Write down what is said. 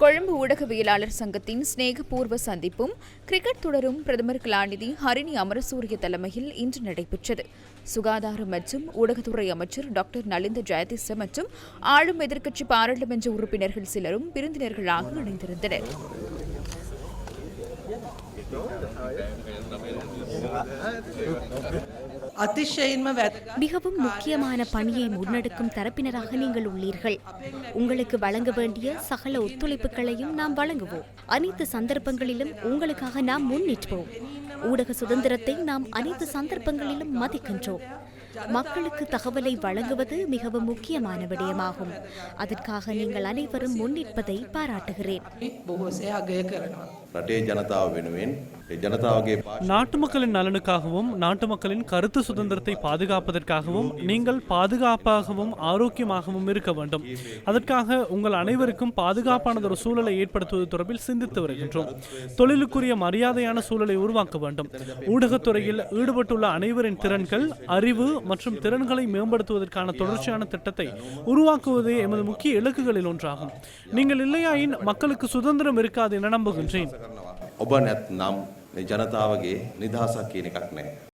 கொழும்பு ஊடகவியலாளர் சங்கத்தின் சிநேகபூர்வ சந்திப்பும் கிரிக்கெட் தொடரும் பிரதமர் கலாநிதி ஹரிணி அமரசூரிய தலைமையில் இன்று நடைபெற்றது. சுகாதாரம் மற்றும் ஊடகத்துறை அமைச்சர் டாக்டர் நலிந்த ஜெயதிச மற்றும் ஆளும் எதிர்க்கட்சி பாராளுமன்ற உறுப்பினர்கள் சிலரும் விருந்தினர்களாக இணைந்திருந்தனர். மிகவும் முக்கியமான பணியை முன்னெடுக்கும் தரப்பினராக நீங்கள் உள்ளீர்கள். உங்களுக்கு வழங்க வேண்டிய சகல ஒத்துழைப்புகளையும் நாம் வழங்குவோம். அனைத்து சந்தர்ப்பங்களிலும் உங்களுக்காக நாம் முன்னிற்போம். ஊடக சுதந்திரத்தை நாம் அனைத்து சந்தர்ப்பங்களிலும் மதிக்கின்றோம். மக்களுக்கு தகவலை வழங்குவது மிகவும் முக்கியமான விடயமாகும். அதற்காக நீங்கள் அனைவரும் முன்னிற்பதை பாராட்டுகிறேன். நாட்டு மக்களின் நலனுக்காகவும் நாட்டு மக்களின் கருத்து சுதந்திரத்தை பாதுகாப்பதற்காகவும் நீங்கள் பாதுகாப்பாகவும் ஆரோக்கியமாகவும் இருக்க வேண்டும். அதற்காக உங்கள் அனைவருக்கும் பாதுகாப்பானது ஒரு சூழலை ஏற்படுத்துவது தொடர்பில் சிந்தித்து வருகின்றோம். தொழிலுக்குரிய மரியாதையான சூழலை உருவாக்க வேண்டும். ஊடகத்துறையில் ஈடுபட்டுள்ள அனைவரின் திறன்கள் அறிவு மற்றும் திறன்களை மேம்படுத்துவதற்கான தொடர்ச்சியான திட்டத்தை உருவாக்குவதே எமது முக்கிய இலக்குகளில் ஒன்றாகும். நீங்கள் இல்லையாயின் மக்களுக்கு சுதந்திரம் இருக்காது என நம்புகின்றேன். ඔබ නැත්නම් මේ ජනතාවගේ නිදහසක් කියන එකක් නැහැ.